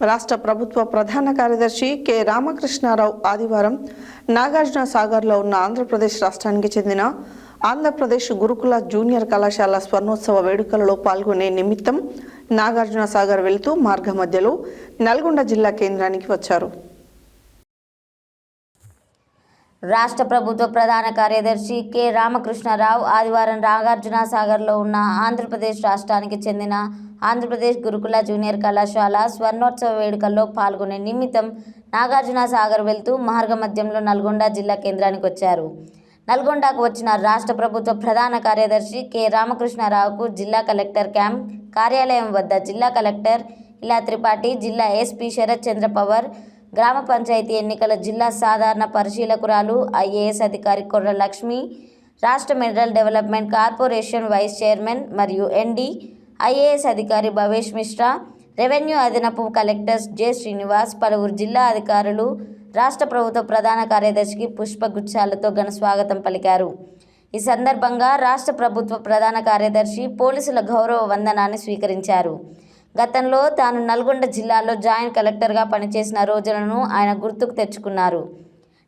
రాష్ట్ర ప్రభుత్వ ప్రధాన కార్యదర్శి కె. రామకృష్ణారావు ఆదివారం నాగార్జున సాగర్లో ఉన్న ఆంధ్రప్రదేశ్ రాష్ట్రానికి చెందిన ఆంధ్రప్రదేశ్ గురుకుల జూనియర్ కళాశాల స్వర్ణోత్సవ వేడుకలలో పాల్గొనే నిమిత్తం నాగార్జున సాగర్ వెళుతూ మార్గ మధ్యలో నల్గొండ జిల్లా కేంద్రానికి వచ్చారు. రాష్ట్ర ప్రభుత్వ ప్రధాన కార్యదర్శి కె. రామకృష్ణారావు ఆదివారం నాగార్జున సాగర్లో ఉన్న ఆంధ్రప్రదేశ్ రాష్ట్రానికి చెందిన ఆంధ్రప్రదేశ్ గురుకుల జూనియర్ కళాశాల స్వర్ణోత్సవ వేడుకల్లో పాల్గొనే నిమిత్తం నాగార్జున సాగర్ వెళ్తూ మార్గ మధ్యంలో నల్గొండ జిల్లా కేంద్రానికి వచ్చారు. నల్గొండకు వచ్చిన రాష్ట్ర ప్రభుత్వ ప్రధాన కార్యదర్శి కె. రామకృష్ణారావుకు జిల్లా కలెక్టర్ క్యాంప్ కార్యాలయం వద్ద జిల్లా కలెక్టర్ ఇలా త్రిపాఠి జిల్లా ఎస్పీ శరత్ చంద్ర పవర్ గ్రామ పంచాయతీ ఎన్నికల జిల్లా సాధారణ పరిశీలకురాలు ఐఏఎస్ అధికారి కొర్ర లక్ష్మి రాష్ట్ర mineral development corporation vice chairman మరియు ఎండి ఐఏఎస్ అధికారి భవేష్ మిశ్రా రెవెన్యూ అదనపు కలెక్టర్స్ జె శ్రీనివాస్ పలువురు జిల్లా అధికారులు రాష్ట్ర ప్రభుత్వ ప్రధాన కార్యదర్శికి పుష్పగుచ్చాలతో ఘన స్వాగతం పలికారు. ఈ సందర్భంగా రాష్ట్ర ప్రభుత్వ ప్రధాన కార్యదర్శి పోలీసుల గౌరవ వందనాన్ని స్వీకరించారు. గతంలో తాను నల్గొండ జిల్లాలో జాయింట్ కలెక్టర్గా పనిచేసిన రోజులను ఆయన గుర్తుకు తెచ్చుకున్నారు.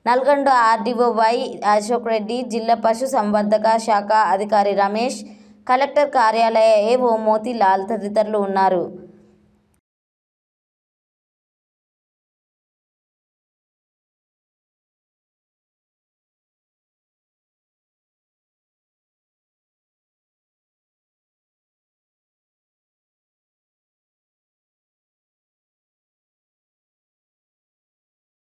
నల్గొండ ఆర్డీఓ వై అశోక్ రెడ్డి జిల్లా పశు సంవర్ధక శాఖ అధికారి రమేష్ కలెక్టర్ కార్యాలయ ఏఓ మోతీలాల్ తదితరులు ఉన్నారు.